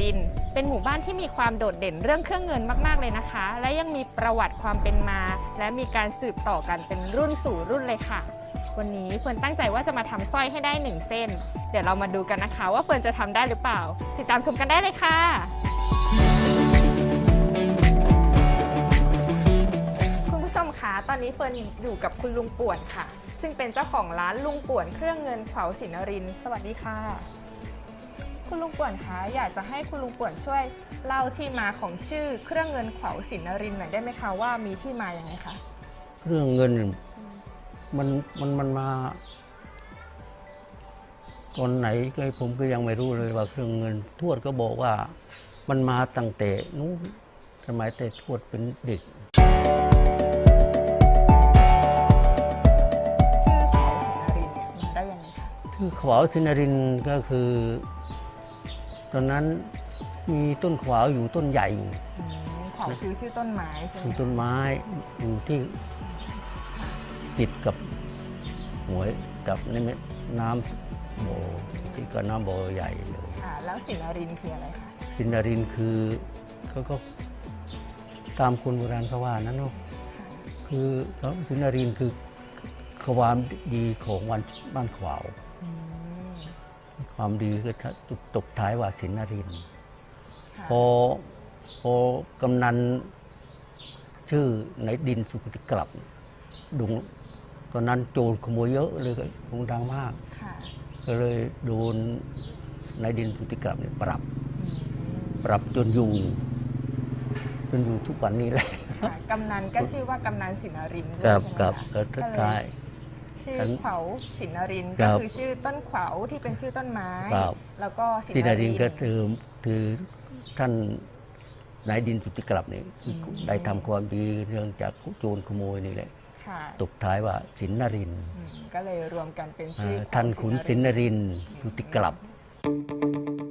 ริน เป็นหมู่บ้านที่มีความโดดเด่นเรื่องเครื่องเงินมาก ๆ เลยนะคะ และยังมีประวัติความเป็นมา และมีการสืบต่อกันเป็นรุ่นสู่รุ่นเลยค่ะ วันนี้เฟิร์นตั้งใจว่าจะมาทำสร้อยให้ได้หนึ่งเส้น เดี๋ยวเรามาดูกันนะคะ ว่าเฟิร์นจะทำได้หรือเปล่า ติดตามชมกันได้เลยค่ะ คุณผู้ชมคะตอนนี้เฟิร์นอยู่กับคุณลุงป่วนค่ะ ซึ่งเป็นเจ้าของร้านลุงป่วนเครื่องเงินขวาสินริน สวัสดีค่ะ คุณลุงป่วนคะอยากจะให้คุณลุงป่วนช่วยเล่าที่มาของชื่อเครื่องเงินขวาวสินรินทร์หน่อยได้ไหมคะว่ามีที่มาอย่างไงคะเครื่องเงินมันมันมันมาตอนไหนก็ผมก็ยังไม่รู้เลยว่าเครื่องเงิน ทวดก็บอกว่ามันมาตั้งแต่นู้นสมัยแต่ทวดเป็นเด็ก ชื่อขวาวสินรินทร์เนี่ยมาได้ยังไงคะที่ขวาวสินรินทร์ก็คือ ตอนนั้นมีต้นขวาวอยู่ต้นใหญ่อยู่อืมขวาวคือชื่อต้นไม้ใช่ไหมมีต้นไม้อยู่ที่ติดกับหวยกับในแม่น้ำบ่อที่กับน้ำบ่อใหญ่เลยค่ะแล้วสินรินทร์คืออะไรคะสินรินทร์คือเขาก็ตามคนโบราณเขาว่านั้นเนาะค่ะคือเขาสินรินทร์คือความดีของวันบ้านขวาวอืม ความดีก็ตกท้ายว่าสินรินทร์ค่ะพอพอกำนันชื่อในดินสุขติกลับดุงตอนนั้นโจรขโมยเยอะเลยก็คงดังมากค่ะก็เลยโดนในดินสุขติกลับเนี่ยปรับอืมปรับจนอยู่จนอยู่ทุกวันนี้แหละค่ะกำนันก็ชื่อว่ากำนันสินรินทร์ด้วยกับใช่ไหมกับคะก็ทักทาย ชื่อฉันเขาสินรินทร์ครัก็บคือชื่อต้นขวาวที่เป็นชื่อต้นไม้ ครับ แล้วก็สินรินทร์ก็คือคือท่านนายดินสุติกลับนี่คือได้ทำความดีเรื่องจากโจรขโมยนี่แหละค่ะตกท้ายว่าสินนรินทร์อืมก็เลยรวมกันเป็นอ่าชื่อท่านขุนสินนรินทร์สุติกลับอ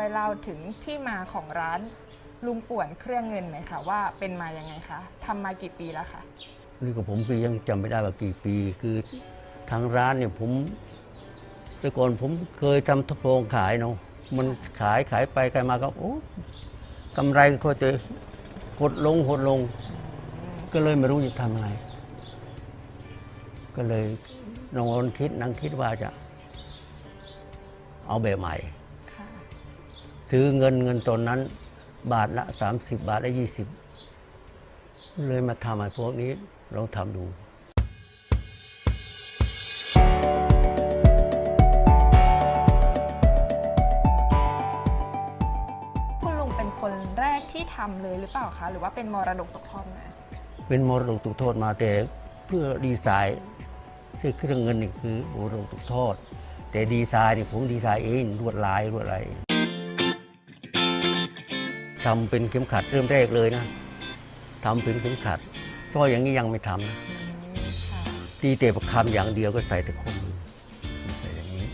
วยเล่าถึงที่มาของร้านลุงป่วนเครื่องเงินหน่อยค่ะว่าเป็นมายังไงคะทำมากี่ปีแล้วคะนี่ก็ผมก็ยังจำไม่ได้ว่ากี่ปี คือทางร้านเนี่ยผมแต่ก่อนผมเคยทำทะโพงขายเนาะมันขายขายไปขายมาก็โอ้กำไรก็จะหดลงหดลง ก็เลยไม่รู้จะทำยังไงก็เลยนอนคิดนั่งคิดว่าจะ เอาแบบใหม่ ซื้อเงินเงินตอนนั้น บาทละ 30 บาทละ 20 เลยมาทำไอ้พวกนี้ลองทำดูคุณลุงเป็นคนแรกที่ทำเลยหรือเปล่าคะ หรือว่าเป็นมรดกตกทอดมาเป็นมรดกตกทอดมาแต่เพื่อดีไซน์ที่เครื่องเงินนี่คือมรดกตกทอด แต่ดีไซน์นี่ผมดีไซน์เองลวดลายลวดอะไร ทำเป็นเข็มขัดเริ่มแรกเลยนะทำเป็นเข็มขัดสร้อยอย่างนี้ยังไม่ทำนะอืมค่ะตีแต่ประคำอย่างเดียวก็ใส่แต่ข้อมือใส่อย่างนี้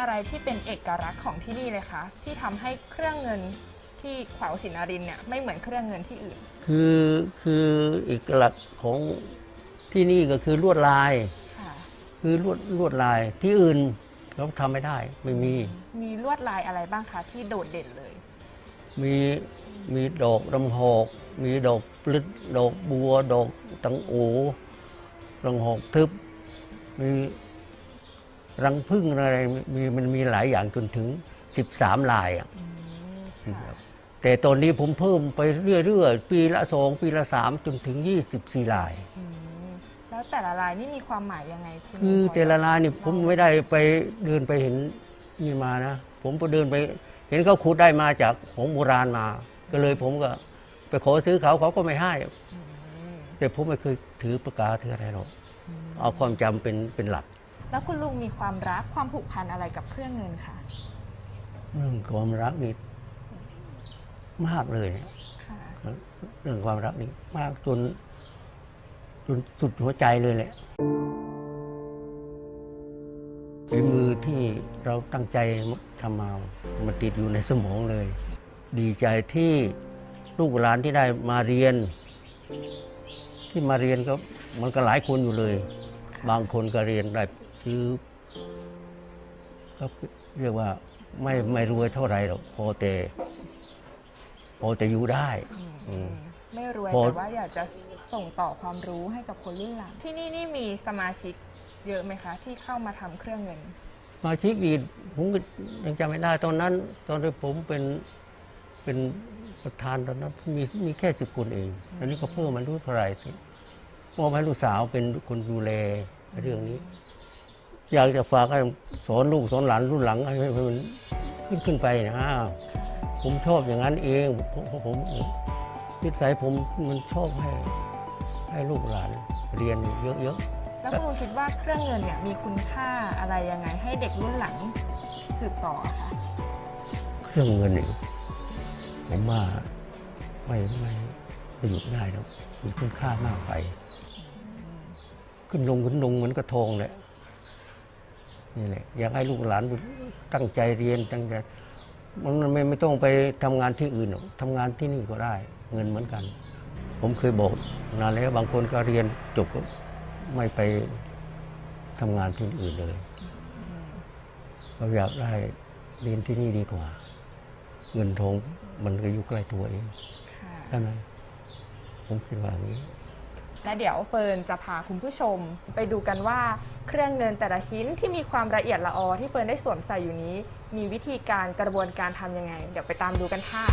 อะไรที่เป็นเอกลักษณ์ของที่นี่เลยคะที่ทำให้เครื่องเงินที่ขวาวสินรินทร์เนี่ยไม่เหมือนเครื่องเงินที่อื่น คือคือเอกลักษณ์ของที่นี่ก็คือลวดลายค่ะคือลวดลวดลายที่อื่นเขาทำไม่ได้ไม่มี มีลวดลายอะไรบ้างคะที่โดดเด่นเลย มีมีดอกลำหอก มีดอกปลึกดอกบัว ดอกตังโอลำหอกทึบ มีรังพึ่งอะไรมีมันมีหลายอย่างจนถึง 13 ลายอะอืมค่ะแต่ตอนนี้ผมเพิ่มไปเรื่อยๆ ปีละสองปีละสามจนถึง 24 ลายอืมแล้วแต่ละลายนี่มีความหมายยังไงณคือลุงพแต่ละลายนี่ผมไม่ได้ไปเดินไปเห็นนี่มานะ ผมก็เดินไป เห็นเขาขุดได้มาจากของโบราณมา ก็เลยผมก็ ไปขอซื้อเขาเขาก็ไม่ให้อืมแต่ผมไม่เคยถือประกาถืออะไรหรอกอืมเอาความจำเป็นเป็นหลัก แล้วคุณลุงมีความรักความผูกพันอะไรกับเครื่องเงินคะเรื่องความรักนี่มากเลยเนี่ยค่ะเรื่องความรักนี่มากจนจนสุดหัวใจเลยแหละ ฝีมือที่เราตั้งใจทำมามันติดอยู่ในสมองเลย ดีใจที่ลูกหลานที่ได้มาเรียน ที่มาเรียนก็มันก็หลายคนอยู่เลย บางคนก็เรียนได้ซื้อก็เรียกว่าไม่ไม่รวยเท่าไหร่หรอกพอแต่พอแต่อยู่ได้อืม ไม่รวยพอ แต่ว่าอยากจะส่งต่อความรู้ให้กับคนรุ่นหลังที่นี่นี่มีสมาชิก เยอะไหมคะ ที่เข้ามาทำเครื่องเงินสมาชิกอีกผมยังจำไม่ได้ตอนนั้น ตอนที่ผมเป็นเป็นประธานตอนนั้นมีมีแค่สิบคนเองอันนี้ก็เพิ่มมารู้เท่าไหร่สิมอบให้ลูกสาวเป็นคนดูแลเรื่องนี้ อยากจะฝากให้สอนลูกสอนหลานรุ่นหลังให้มันขึ้นขึ้นไปนะผมชอบอย่างนั้นเองผมผมผมนิสัยผมมันชอบให้ให้ลูกหลานเรียนเยอะๆ แล้วคุณลุงคิดว่าเครื่องเงินเนี่ยมีคุณค่าอะไรยังไง ให้เด็กรุ่นหลังสืบต่อคะเครื่องเงินเนี่ยผมว่าไม่ไม่ไม่หยุดง่ายแล้วมีคุณค่ามากไป ขึ้นลงขึ้นลงเหมือนกระทงเลยนี่แหละอยากให้ลูกหลานตั้งใจเรียนตั้งใจมันไม่ไม่ต้องไปทำงานที่อื่นหรอกทำงานที่นี่ก็ได้ เงินเหมือนกัน ผมเคยบอกนานแล้วบางคนก็เรียนจบ ไม่ไปทำงานที่อื่นเลย เราอยากได้เรียนที่นี่ดีกว่า เงินทองมันก็อยู่ใกล้ตัวเองค่ะใช่ไหมผมคิดว่าอย่างนี้และเดี๋ยวเฟิร์นจะพาคุณผู้ชม ไปดูกันว่าเครื่องเงินแต่ละชิ้นที่มีความละเอียดละออที่เฟิร์นได้สวมใส่อยู่นี้ มีวิธีการกระบวนการทำยังไง เดี๋ยวไปตามดูกันค่ะ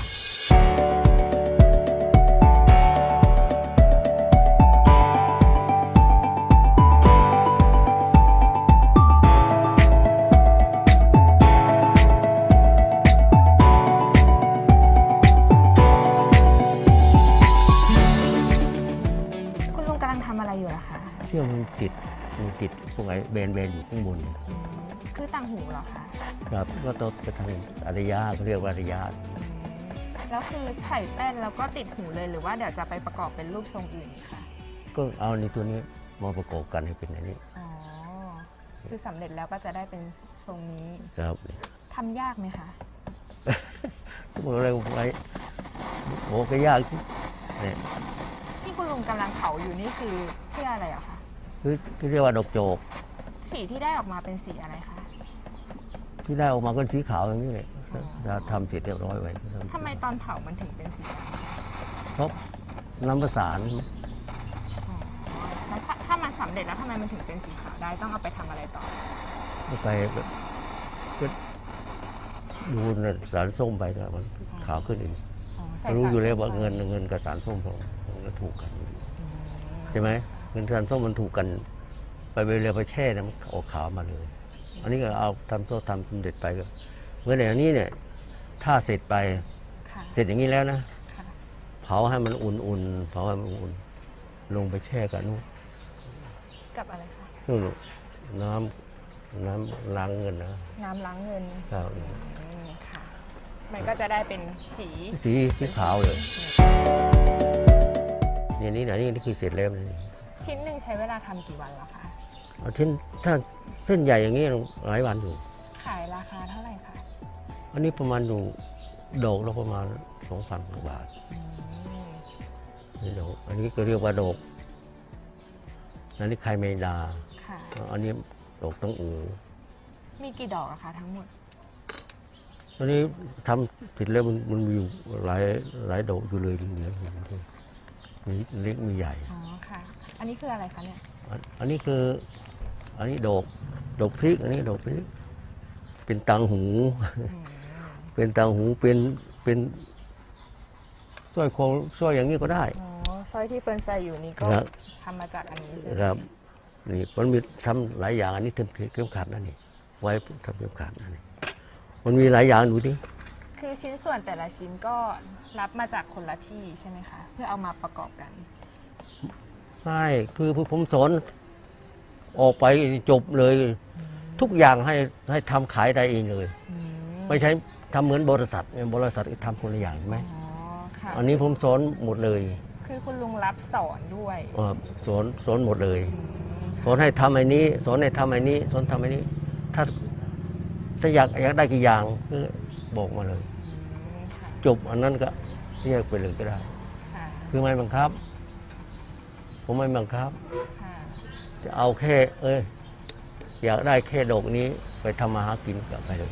ชื่อมมันติดมันติดพวกไอ้แบนแบนๆอยู่ข้างบนเนี่ยคือต่างหูเหรอคะครับก็ต้องไปทางอารยาเขาเรียกว่าอารยาแล้วคือใส่แป้นแล้วก็ติดหูเลยหรือว่าเดี๋ยวจะไปประกอบเป็นรูปทรงอื่นค่ะก็เอาในตัวนี้มาประกอบกันให้เป็นอันนี้อ๋อคือสำเร็จแล้วก็จะได้เป็นทรงนี้ครับทำยากไหมคะพวกอะไรไว้โอ้ก็ยากเนี่ยที่คุณลุงกำลังเผาอยู่นี่คือเพื่ออะไรอะคะ คือที่เรียกว่าดอกโจก สีที่ได้ออกมาเป็นสีอะไรคะ ที่ได้ออกมาก็สีขาวอย่างนี้เลยจะทำเสร็จเรียบร้อยไว้ทำไมตอนเผามันถึงเป็นสีดำเพราะน้ำประสานอ๋อแล้วถ้าถ้ามันสำเร็จแล้วทำไมมันถึงเป็นสีขาวได้ต้องเอาไปทำอะไรต่อไปแบบก็ดูน่ะสารส้มไปก็มันขาวขึ้นอีกอ๋อใส่รู้อยู่แล้วว่าสรเงินเงินกับสารส้มมันก็ถูกกันอืมใช่ไหม เงินสารส้มมันถูกกัน ไปเวลาไปแช่เนี่ยมันออกขาวมาเลย อันนี้ก็เอาทำโซ่ทำสำเร็จไปก็เหมื่อนอย่างนี้เนี่ยถ้าเสร็จไปค่ะเสร็จอย่างนี้แล้วนะค่ะเผาให้มันอุ่นๆเผาให้มันอุ่นลงไปแช่กับนู่นกับอะไรคะนู่นน้ำน้ำล้างเงินนะน้ำล้างเงินครับอืมค่ะมันก็จะได้เป็นสีสีสีขาวเลยเนี่ยนี่นะนี่นี่คือเสร็จแล้วนี่ ชิ้นหนึ่งใช้เวลาทำกี่วันแล้วคะ เอาเช่นถ้าเส้นใหญ่อย่างนี้หลายวันอยู่ ขายราคาเท่าไหร่คะอันนี้ประมาณอยู่ดอกละประมาณสองพันกว่าบาทอืมนี่ดอกอันนี้ก็เรียกว่าดอกอันนี้ไข่เมดา ค่ะ อันนี้ดอกตั้งอูมีกี่ดอกอะคะทั้งหมด อันนี้ทำเสร็จแล้วมันมันมีอยู่หลายหลายดอกอยู่เลยทีเดียวมีเล็กมีใหญ่ อ๋อค่ะ อันนี้คืออะไรคะเนี่ย อันอันนี้คืออันนี้ดอกดอกพริก อันนี้ดอกพริก เป็นตังหูอืมเป็นตังหูเป็นเป็นสร้อยคอสร้อยอย่างนี้ก็ได้ อ๋อสร้อยที่เฟิร์นใส่อยู่นี่ก็ครับ ทำมาจากอันนี้ใช่ไหมครับนี่มันมีทำหลายอย่างอันนี้ทำเข้มขัดนั่นนี่ไว้ทำเข้มขัดนั่นนี่มันมีหลายอย่างดูดิคือชิ้นส่วนแต่ละชิ้นก็รับมาจากคนละที่ใช่ไหมคะ เพื่อเอามาประกอบกัน ใช่คือผมสอนออกไปจบเลย ทุกอย่างให้ให้ทำขายได้เองเลยอืมไม่ใช่ทำเหมือนบริษัทเนี่ยบริษัททำคนละอย่างใช่ไหมอ๋อค่ะอันนี้ผมสอนหมดเลยคือคุณลุงรับสอนด้วยอ่าสอนสอนหมดเลยอืมสอนให้ทำไอ้นี้ สอนให้ทำไอ้นี้สอนทำไอ้นี้ ถ้าถ้าอยากอยากได้กี่อย่างคือบอกมาเลยอืมค่ะจบอันนั้นก็เรียกไปเลยก็ได้ ค่ะคือไม่บังคับ ผมไม่บังคับค่ะจะเอาแค่ เอ้ย อยากได้แค่ดอกนี้ไปทำมาหากินกลับไปเลย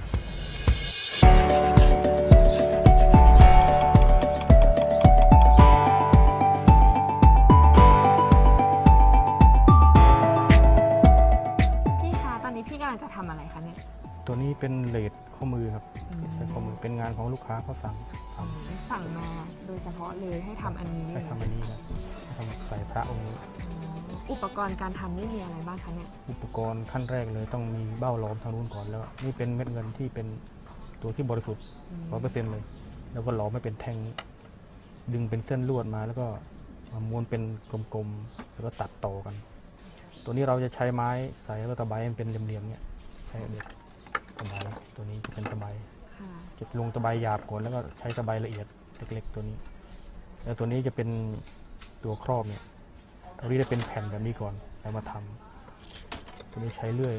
พี่คะตอนนี้พี่กำลังจะทำอะไรคะเนี่ยตัวนี้เป็นเลดข้อมือครับใส่ข้อมือเป็นงานของลูกค้าเขาสั่งทสั่งมาโดยเฉพาะเลยให้ทำอันนี้ำเลให้ยทำอันนี้ครับ ทำใส่พระองค์นี้อุปกรณ์การทำนี่มีอะไรบ้างคะเนี่ยอุปกรณ์ขั้นแรกเลยต้องมีเบ้าล้อมทางนู้นก่อนแล้ว นี่เป็นเม็ดเงินที่เป็นตัวที่บริสุทธิ์ร้อยเปอร์เซ็นต์เลย แล้วก็หลอมไม่เป็นแท่งดึงเป็นเส้นลวดมา แล้วก็มาม้วนเป็นกลมๆแล้วก็ตัดต่อกัน ตัวนี้เราจะใช้ไม้ใส่แล้วก็ตะไบให้มันเป็นเหลี่ยมๆเนี่ยใช้เด็ดตะไบตัวนี้จะเป็นตะไบค่ะจะลงตะไบหยาบก่อนแล้วก็ใช้ตะไบละเอียดเล็กๆตัวนี้ แล้วตัวนี้จะเป็น ตัวครอบเนี่ยตัวนี้จะเป็นแผ่นแบบนี้ก่อนแล้วมาทำตัวนี้ใช้เลื่อย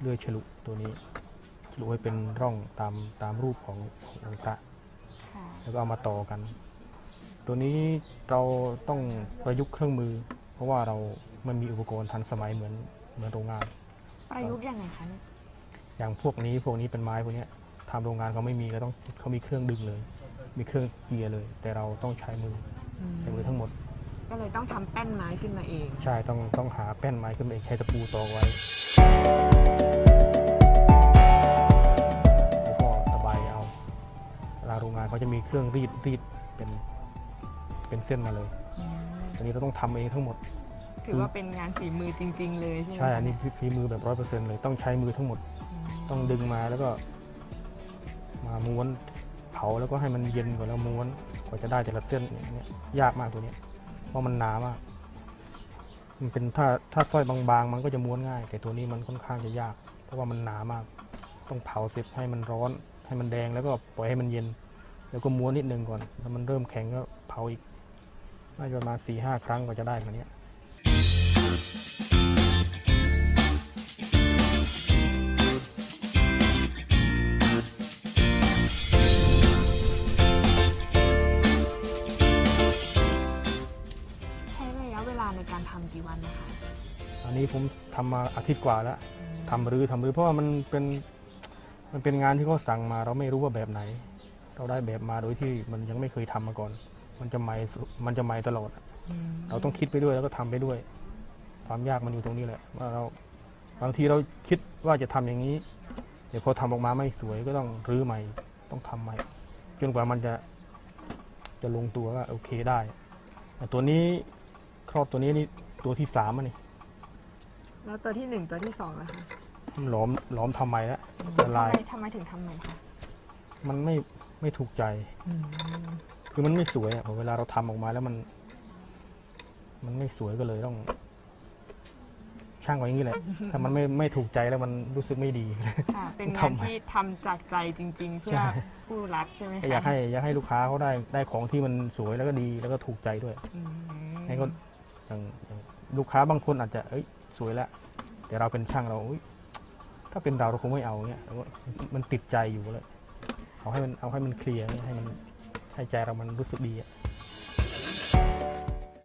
เลื่อยฉลุตัวนี้ฉลุให้เป็นร่องตามตามรูปของขององค์พระค่ะแล้วก็เอามาต่อกัน ตัวนี้เราต้องประยุกต์เครื่องมือ เพราะว่าเรามันมีอุปกรณ์ทันสมัยเหมือนเหมือนโรงงาน ประยุกต์ยังไงคะเนี่ยอย่างพวกนี้พวกนี้เป็นไม้พวกเนี้ยทำโรงงานเขาไม่มีก็ต้องเขามีเครื่องดึงเลย มีเครื่องเกียร์เลย แต่เราต้องใช้มือใช้มือทั้งหมด ก็เลยต้องทำแป้นไม้ขึ้นมาเอง ใช่ต้องต้องหาแป้นไม้ขึ้นมาเองใช้ตะปูตอกไว้ แล้วก็ตะไบเอาเวลาโรงงานเขาจะมีเครื่องรีดรีดเป็นเป็นเส้นมาเลยอันนี้เราต้องทำเองทั้งหมด ถือว่าเป็นงานฝีมือจริง ๆ เลยใช่ไหมใช่คะอันนี้ฝีมือแบบร้อยเปอร์เซ็นต์เลยต้องใช้มือทั้งหมด ต้องดึงมาแล้วก็ มาม้วนเผาแล้วก็ให้มันเย็นก่อนแล้วม้วนกว่าจะได้แต่ละเส้นอย่างเนี้ยยากมากตัวเนี้ยเพ ราะมันหนามากมันเป็นถ้าถ้าสร้อยบางๆ มันก็จะม้วนง่าย แต่ตัวนี้มันค่อนข้างจะยาก เพราะว่ามันหนามาก ต้องเผาเสร็จให้มันร้อน ให้มันแดงแล้วก็ปล่อยให้มันเย็น แล้วก็ม้วนนิดนึงก่อนแล้วมันเริ่มแข็งก็เผาอีกน่าจะประมาณสี่ห้าครั้งกว่าจะได้แบบเนี้ย นนี้ผมทำมาอาทิตย์กว่าแล้วทำรื้อทำรื้อเพราะว่ามันเป็นมันเป็นงานที่เขาสั่งมา เราไม่รู้ว่าแบบไหน เราได้แบบมาโดยที่มันยังไม่เคยทำมาก่อน มันจะใหม่สุมันจะใหม่ตลอดเราต้องคิดไปด้วยแล้วก็ทำไปด้วย ความยากมันอยู่ตรงนี้แหละว่าเราบางทีเราคิดว่าจะทำอย่างนี้ เดี๋ยวพอทำออกมาไม่สวยก็ต้องรื้อใหม่ ต้องทำใหม่ จนกว่ามันจะจะลงตัวว่าโอเคได้แต่ตัวนี้ครอบตัวนี้นี่ตัวที่สามอันนี่ แล้วตัวที่หนึ่งตัวที่สองล่ะคะหลอมหลอมทำใหม่แล้วทำละไมลายทำไมถึงทำใหม่คะมันไม่ไม่ถูกใจ คือมันไม่สวยอะพอเวลาเราทำออกมาแล้วมัน มันไม่สวยก็เลยต้อง ช่างไว้อย่างนี้แหละ ถ้ามันไม่ไม่ถูกใจแล้วมันรู้สึกไม่ดี ค่ะ เป็นทำงานไมที่ทำจากใจจริง ๆ เพื่อใช่ ผู้รับใช่ไหมคะอยากให้อยากให้ลูกค้าเขาได้ได้ของที่มันสวยแล้วก็ดีแล้วก็ถูกใจด้วยอืมให้เขาอย่างอย่างลูกค้าบางคนอาจจะ เอ้ย สวยแล้วแต่เราเป็นช่างเราถ้าเป็นเราเราคงไม่เอาเนี่ยมันติดใจอยู่เลยเอาให้มันเอาให้มันเคลียร์ให้มันให้ใจเรามันรู้สึกดีอะ